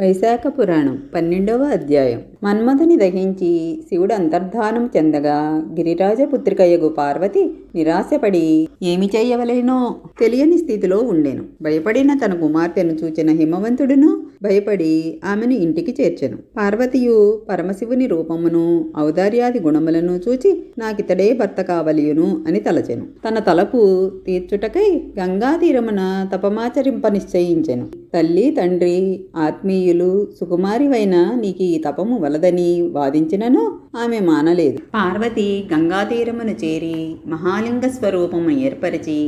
వైశాఖ పురాణం పన్నెండవ అధ్యాయం. మన్మథుని దహించి శివుడు అంతర్ధానం చెందగా గిరిరాజపుత్రికయ్యగు పార్వతి నిరాశపడి ఏమి చేయవలేనో? తెలియని స్థితిలో ఉండెను. భయపడిన తన కుమార్తెను చూచిన హిమవంతుడును భయపడి ఆమెను ఇంటికి చేర్చెను. పార్వతియు పరమశివుని రూపమును ఔదార్యాది గుణములను చూచి నాకితడే భర్త కావలియును అని తలచెను. తన తలపు తీర్చుటకై గంగాతీరమున తపమాచరింప నిశ్చయించెను. తల్లి తండ్రి భారతీయులు సుకుమారివైన నీకు ఈ తపము వలదని వాదించినను ఆమె మానలేదు. పార్వతి గంగా తీరమును చేరి మహాలింగ స్వరూపము ఏర్పరిచి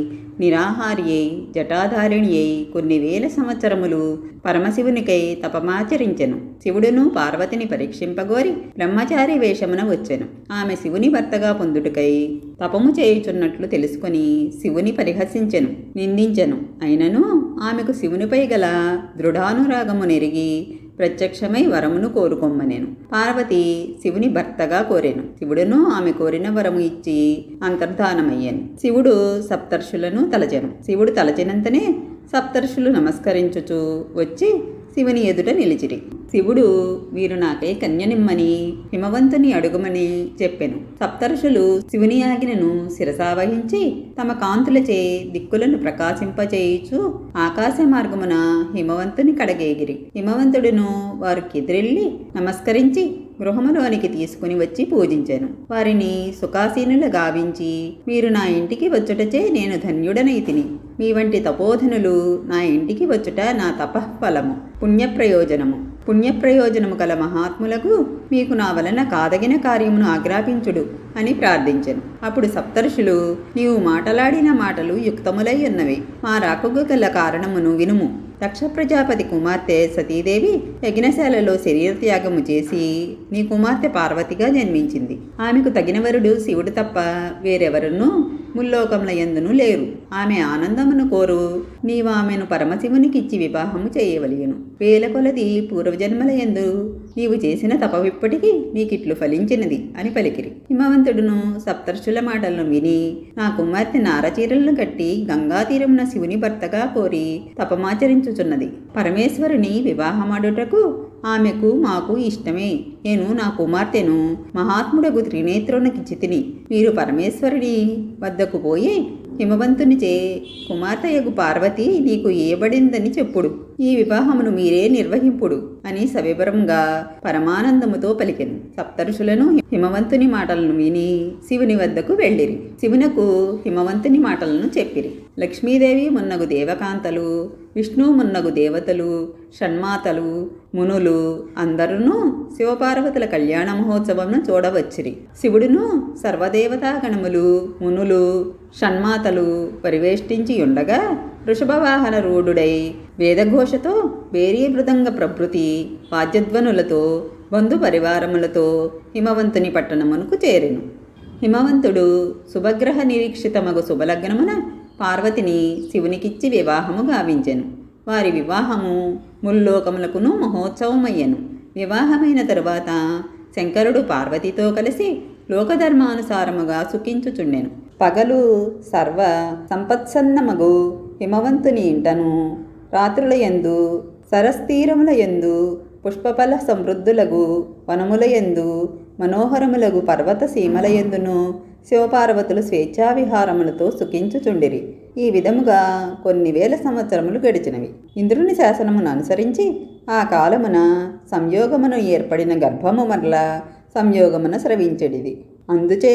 నిరాహార్యై జటాధారిణియై కొన్ని వేల సంవత్సరములు పరమశివునికై తపమాచరించెను. శివుడును పార్వతిని పరీక్షింపగోరి బ్రహ్మచారి వేషమున వచ్చెను. ఆమె శివుని భర్తగా పొందుటకై తపము చేయుచున్నట్లు తెలుసుకొని శివుని పరిహసించెను నిందించెను. అయినను ఆమెకు శివునిపై గల దృఢానురాగము నెరిగి ప్రత్యక్షమై వరమును కోరుకొమ్మనెను పార్వతి శివుని భర్తగా కోరాను. శివుడును ఆమె కోరిన వరము ఇచ్చి అంతర్ధానమయ్యాను. శివుడు సప్తర్షులను తలచెను. శివుడు తలచినంతనే సప్తర్షులు నమస్కరించుచు వచ్చి శివుని ఎదుట నిలిచిరి. శివుడు వీరు నాకై కన్యనిమ్మని హిమవంతుని అడుగుమని చెప్పెను. సప్తర్షులు శివుని ఆజ్ఞను శిరసావహించి తమ కాంతులచే దిక్కులను ప్రకాశింపచేయుచు ఆకాశ మార్గమున హిమవంతుని కడగేగిరి. హిమవంతుడును వారు ఎదురెళ్ళి నమస్కరించి గృహములోనికి తీసుకుని వచ్చి పూజించాను. వారిని సుఖాసీనులు గావించి మీరు నా ఇంటికి వచ్చుటచే నేను ధన్యుడనైతిని. మీ వంటి తపోధనులు నా ఇంటికి వచ్చుట నా తపఃఫలము పుణ్యప్రయోజనము. పుణ్యప్రయోజనము గల మహాత్ములకు మీకు నా వలన కాదగిన కార్యమును ఆగ్రాపించుడు అని ప్రార్థించను. అప్పుడు సప్తర్షులు నీవు మాటలాడిన మాటలు యుక్తములై ఉన్నవి. మా రాకుగ గల కారణమును వినుము. దక్ష ప్రజాపతి కుమార్తె సతీదేవి యజ్ఞశాలలో శరీర త్యాగము చేసి నీ కుమార్తె పార్వతిగా జన్మించింది. ఆమెకు తగిన వరుడు శివుడు తప్ప వేరెవరునూ ముల్లోకముల ఎందును లేరు. ఆమె ఆనందమును కోరు. నీవు ఆమెను పరమశివునికిచ్చి వివాహము చేయవలయను. వేల కొలది పూర్వజన్మల ఎందు నీవు చేసిన తపవిప్పటికీ నీకిట్లు ఫలించినది అని పలికిరి. హిమవంతుడును సప్తర్షుల మాటలను విని నా కుమార్తె నారచీరలను కట్టి గంగా తీరమున శివుని భర్తగా కోరి తపమాచరించుచున్నది. పరమేశ్వరుని వివాహమాడుటకు ఆమెకు మాకు ఇష్టమే. నేను నా కుమార్తెను మహాత్ముడకు త్రినేత్రునికి చితిని మీరు పరమేశ్వరుడి వద్దకు పోయి హిమవంతునిచే కుమార్తెయగు పార్వతి నీకు ఏబడిందని చెప్పుడు. ఈ వివాహమును మీరే నిర్వహింపుడు అని సవివరంగా పరమానందముతో పలికెను. సప్తరుషులను హిమవంతుని మాటలను విని శివుని వద్దకు వెళ్ళిరి. శివునకు హిమవంతుని మాటలను చెప్పిరి. లక్ష్మీదేవి మున్నగు దేవకాంతలు విష్ణు మున్నగు దేవతలు షణ్మాతలు మునులు అందరూ శివపార్వతుల కళ్యాణ మహోత్సవంను చూడవచ్చిరి. శివుడును సర్వదేవతా గణములు మునులు షణ్మాతలు పరివేష్టించి ఉండగా వృషభవాహన రూఢుడై వేదఘోషతో వేరీ మృదంగ ప్రభృతి వాద్యధ్వనులతో బంధు పరివారములతో హిమవంతుని పట్టణమునకు చేరెను. హిమవంతుడు శుభగ్రహ నిరీక్షితమగు శుభలగ్నమున పార్వతిని శివునికిచ్చి వివాహము గావించెను. వారి వివాహము ముల్లోకములకును మహోత్సవమయ్యను. వివాహమైన తరువాత శంకరుడు పార్వతితో కలిసి లోకధర్మానుసారముగా సుఖించుచుండెను. పగలు సర్వ సంపత్సన్నమగు హిమవంతుని ఇంటను రాత్రుల యందు సరస్తీరముల యందు పుష్పఫల సమృద్ధులగు వనముల యందు మనోహరములగు పర్వత సీమల యందును శివపార్వతులు స్వేచ్ఛావిహారములతో సుఖించుచుండిరి. ఈ విధముగా కొన్ని వేల సంవత్సరములు గడిచినవి. ఇంద్రుని శాసనమును అనుసరించి ఆ కాలమున సంయోగమును ఏర్పడిన గర్భము మరల సంయోగమున స్రవించడిది. అందుచే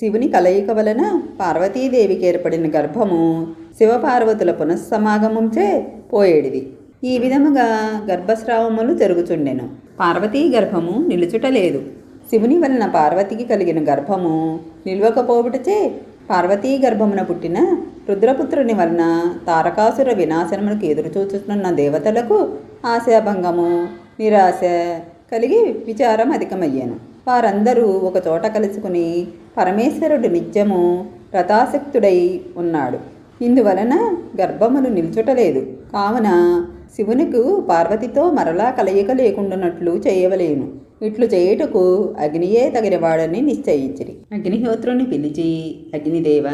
శివుని కలయిక వలన పార్వతీదేవికి ఏర్పడిన గర్భము శివపార్వతుల పునఃసమాగమంచే పోయేడిది. ఈ విధముగా గర్భస్రావములు జరుగుచుండెను. పార్వతీ గర్భము నిలుచుటలేదు శివుని వలన పార్వతికి కలిగిన గర్భము నిల్వకపోవుటచే పార్వతీ గర్భమున పుట్టిన రుద్రపుత్రుని వలన తారకాసుర వినాశనములకు ఎదురుచూచుతున్న దేవతలకు ఆశాభంగము నిరాశ కలిగి విచారం అధికమయ్యాను. వారందరూ ఒక చోట కలుసుకుని పరమేశ్వరుడు నిత్యము రథాసక్తుడై ఉన్నాడు. ఇందువలన గర్భములు నిల్చుటలేదు. కావున శివునికి పార్వతితో మరలా కలయిక లేకుండానట్లు చేయవలేను. ఇట్లు చేయుటకు అగ్నియే తగినవాడని నిశ్చయించిరి. అగ్నిహోత్రుని పిలిచి అగ్నిదేవ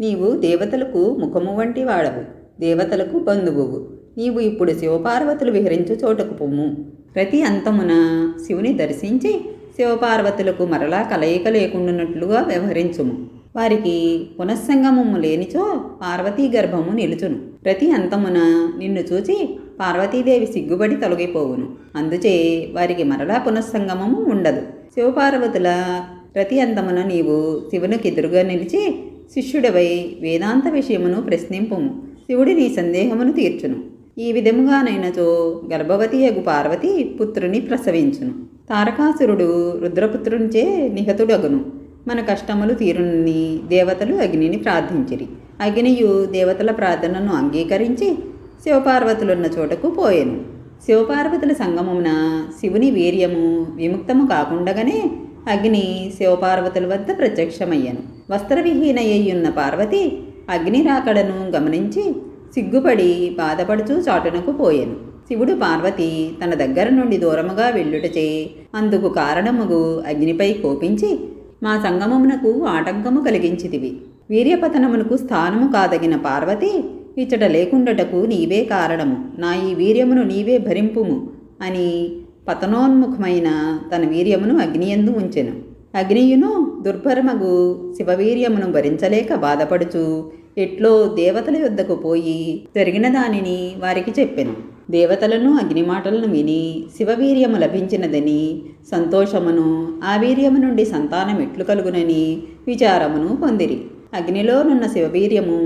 నీవు దేవతలకు ముఖము వంటి వాడవు దేవతలకు బంధువువు. నీవు ఇప్పుడు శివపార్వతులు విహరించు చోటకు పొమ్ము ప్రతి అంతమున శివుని దర్శించి శివపార్వతులకు మరలా కలయిక లేకుండానట్లుగా వ్యవహరించుము. వారికి పునఃసంగమము లేనిచో పార్వతీ గర్భము నిలుచును. ప్రతి అంతమున నిన్ను చూచి పార్వతీదేవి సిగ్గుబడి తొలగిపోవును. అందుచే వారికి మరలా పునఃసంగమము ఉండదు. శివపార్వతుల ప్రతి అంతమున నీవు శివునికి ఎదురుగా నిలిచి శిష్యుడవై వేదాంత విషయమును ప్రశ్నింపుము. శివుడి నీ సందేహమును తీర్చును. ఈ విధముగానైనచో గర్భవతి అగు పార్వతి పుత్రుని ప్రసవించును. తారకాసురుడు రుద్రపుత్రునిచే నిహతుడగును. మన కష్టములు తీరునని దేవతలు అగ్నిని ప్రార్థించిరి. అగ్నియు దేవతల ప్రార్థనను అంగీకరించి శివపార్వతులున్న చోటకు పోయెను. శివపార్వతుల సంగమమున శివుని వీర్యము విముక్తము కాకుండగానే అగ్ని శివపార్వతుల వద్ద ప్రత్యక్షమయ్యను. వస్త్రవిహీనయ్యున్న పార్వతి అగ్ని రాకడను గమనించి సిగ్గుపడి బాధపడుచూ చాటునకు పోయెను. శివుడు పార్వతి తన దగ్గర నుండి దూరముగా వెళ్ళుటచే అందుకు కారణముగు అగ్నిపై కోపించి మా సంగమమునకు ఆటంకము కలిగించితివి. వీర్యపతనమునకు స్థానము కాదగిన పార్వతి ఇచ్చట లేకుండటకు నీవే కారణము. నా ఈ వీర్యమును నీవే భరింపుము అని పతనోన్ముఖమైన తన వీర్యమును అగ్నియందు ఉంచెను. అగ్నియును దుర్భరమగు శివవీర్యమును భరించలేక బాధపడుచు ఎట్లో దేవతల యొద్దకు పోయి జరిగిన దానిని వారికి చెప్పెను. దేవతలను అగ్ని మాటలను విని శివవీర్యము లభించినదని సంతోషమును ఆ వీర్యము నుండి సంతానం ఎట్లు కలుగునని విచారమును పొందిరి. అగ్నిలోనున్న శివవీర్యము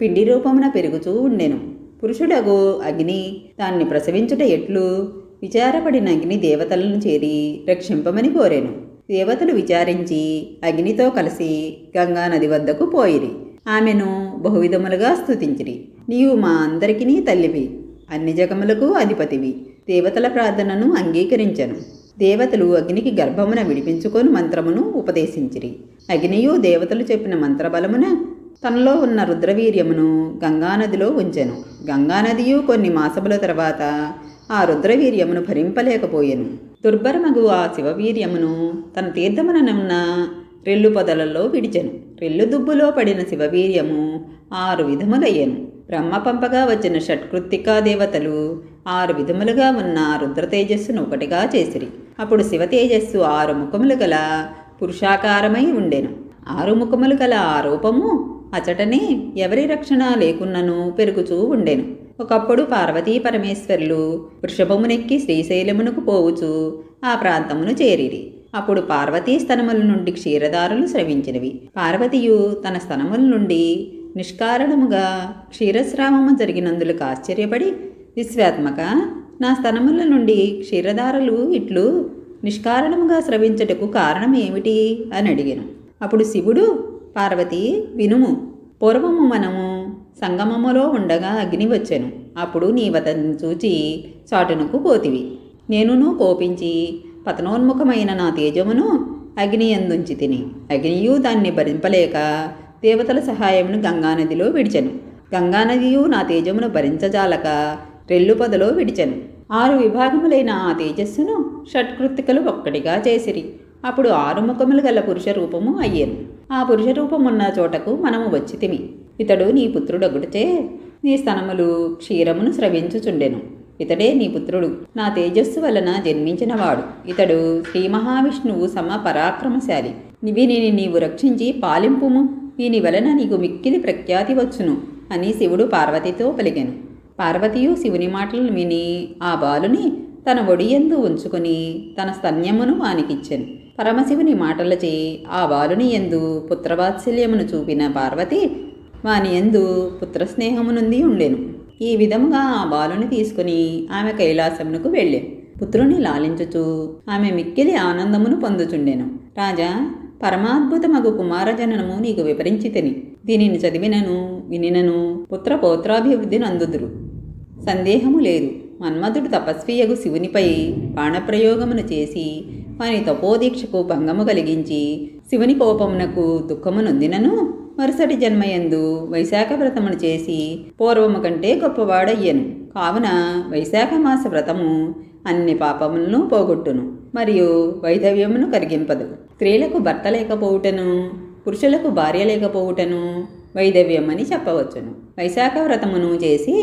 పిండి రూపమున పెరుగుతూ ఉండెను. పురుషుడగు అగ్ని దాన్ని ప్రసవించుట ఎట్లు? విచారపడిన అగ్ని దేవతలను చేరి రక్షింపమని కోరాను. దేవతలు విచారించి అగ్నితో కలిసి గంగా నది వద్దకు పోయిరి. ఆమెను బహువిధములుగా స్థుతించిరి నీవు మా అందరికీ తల్లివి. అన్ని జగములకు అధిపతివి. దేవతల ప్రార్థనను అంగీకరించను. దేవతలు అగ్నికి గర్భమున విడిపించుకొని మంత్రమును ఉపదేశించిరి. అగ్నియు దేవతలు చెప్పిన మంత్రబలమున తనలో ఉన్న రుద్రవీర్యమును గంగానదిలో ఉంచెను. గంగానదియు కొన్ని మాసముల తర్వాత ఆ రుద్రవీర్యమును భరింపలేకపోయెను. దుర్భరమగు ఆ శివవీర్యమును తన తీర్థముననున్న రెల్లు పొదలలో విడిచెను. రెల్లు దుబ్బులో పడిన శివవీర్యము ఆరు విధములయ్యెను. బ్రహ్మ పంపగా వచ్చిన షట్కృత్తికా దేవతలు ఆరు విధములుగా ఉన్న రుద్ర తేజస్సును ఒకటిగా చేసిరి. అప్పుడు శివ తేజస్సు ఆరు ముఖములు గల పురుషాకారమై ఉండెను. ఆరు ముఖములు గల ఆ రూపము అచటనే ఎవరి రక్షణ లేకున్నను పెరుగుచూ ఉండెను. ఒకప్పుడు పార్వతీ పరమేశ్వరులు వృషభమునెక్కి శ్రీశైలమునకు పోవుచు ఆ ప్రాంతమును చేరిరి. అప్పుడు పార్వతీ స్తనముల నుండి క్షీరదారులు స్రవించినవి. పార్వతియు తన స్తనముల నుండి నిష్కారణముగా క్షీరస్రావము జరిగినందులకు ఆశ్చర్యపడి విశ్వాత్మక నా స్తనముల నుండి క్షీరదారులు ఇట్లు నిష్కారణముగా స్రవించటకు కారణం ఏమిటి అని అడిగాను. అప్పుడు శివుడు పార్వతి వినుము. పూర్వము మనము సంగమములో ఉండగా అగ్ని వచ్చెను. అప్పుడు నీ వతను చూచి చాటునకు పోతివి. నేనును కోపించి పతనోన్ముఖమైన నా తేజమును అగ్ని ఎందుంచి తిని. అగ్నియు దాన్ని భరింపలేక దేవతల సహాయమును గంగానదిలో విడిచెను. గంగానదియు నా తేజమును భరించజాలక రెల్లు పొదలో విడిచెను. ఆరు విభాగములైన ఆ తేజస్సును షట్కృత్తికలు ఒక్కటిగా చేసిరి. అప్పుడు ఆరు ముఖములు గల పురుష రూపము అయ్యాను. ఆ పురుష రూపమున్న చోటకు మనము వచ్చితిమి ఇతడు నీ పుత్రుడొకటిచే నీ స్తనములు క్షీరమును స్రవించుచుండెను. ఇతడే నీ పుత్రుడు. నా తేజస్సు వలన జన్మించినవాడు. ఇతడు శ్రీ మహావిష్ణువు సమ పరాక్రమశాలి వీనిని నీవు రక్షించి పాలింపుము. వీని వలన నీకు మిక్కిలి ప్రఖ్యాతి వచ్చును అని శివుడు పార్వతితో పలికెను. పార్వతియు శివుని మాటలను విని ఆ బాలుని తన ఒడియందు ఉంచుకొని తన స్తన్యమును వానికిచ్చెను పరమశివుని మాటలచే ఆ బాలుని ఎందు పుత్రవాత్సల్యమును చూపిన పార్వతి వాని ఎందు పుత్రస్నేహమునుంది ఉండెను. ఈ విధముగా ఆ బాలుని తీసుకుని ఆమె కైలాసమునకు వెళ్ళాను. పుత్రుని లాలించుచు ఆమె మిక్కిలి ఆనందమును పొందుచుండెను. రాజా పరమాద్భుతమగు కుమారజననము నీకు వివరించితిని. దీనిని చదివినను వినినను పుత్ర అందుదురు సందేహము లేదు. మన్మధుడు తపస్వియగు శివునిపై బాణప్రయోగమును చేసి వాని తపోదీక్షకు భంగము కలిగించి శివుని కోపమునకు దుఃఖము నొందినను. మరుసటి జన్మయందు వైశాఖ వ్రతమును చేసి పూర్వము కంటే గొప్పవాడయ్యను. కావున వైశాఖ మాస వ్రతము అన్ని పాపములను పోగొట్టును మరియు వైధవ్యమును కరిగింపదు. స్త్రీలకు భర్త లేకపోవుటను పురుషులకు భార్య లేకపోవుటను వైధవ్యమని చెప్పవచ్చును. వైశాఖ వ్రతమును చేసి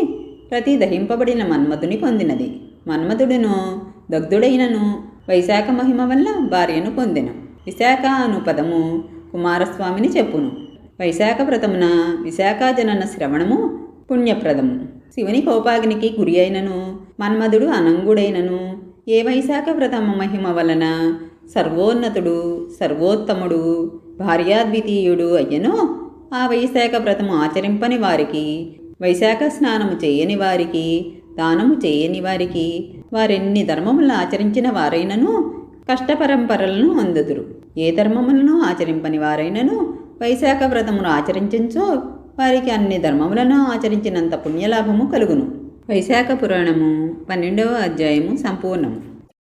ప్రతి దహింపబడిన మన్మధుని పొందినది. మన్మధుడును దగ్ధుడైనను వైశాఖ మహిమ వల్ల భార్యను పొందెను. విశాఖ అను పదము కుమారస్వామిని చెప్పును. వైశాఖ వ్రతమున విశాఖ జనన శ్రవణము పుణ్యప్రదము. శివుని కోపాగ్నికి గురి అయినను మన్మధుడు అనంగుడైనను ఏ వైశాఖ వ్రతమ మహిమ వలన సర్వోన్నతుడు సర్వోత్తముడు భార్యాద్వితీయుడు అయ్యనో ఆ వైశాఖ వ్రతము ఆచరింపని వారికి వైశాఖ స్నానము చేయని వారికి దానము చేయని వారికి వారెన్ని ధర్మములను ఆచరించిన వారైనను కష్టపరంపరలను అందుదురు. ఏ ధర్మములను ఆచరింపని వారైనను వైశాఖ వ్రతమును ఆచరించో వారికి అన్ని ధర్మములను ఆచరించినంత పుణ్యలాభము కలుగును. వైశాఖ పురాణము పన్నెండవ అధ్యాయము సంపూర్ణము.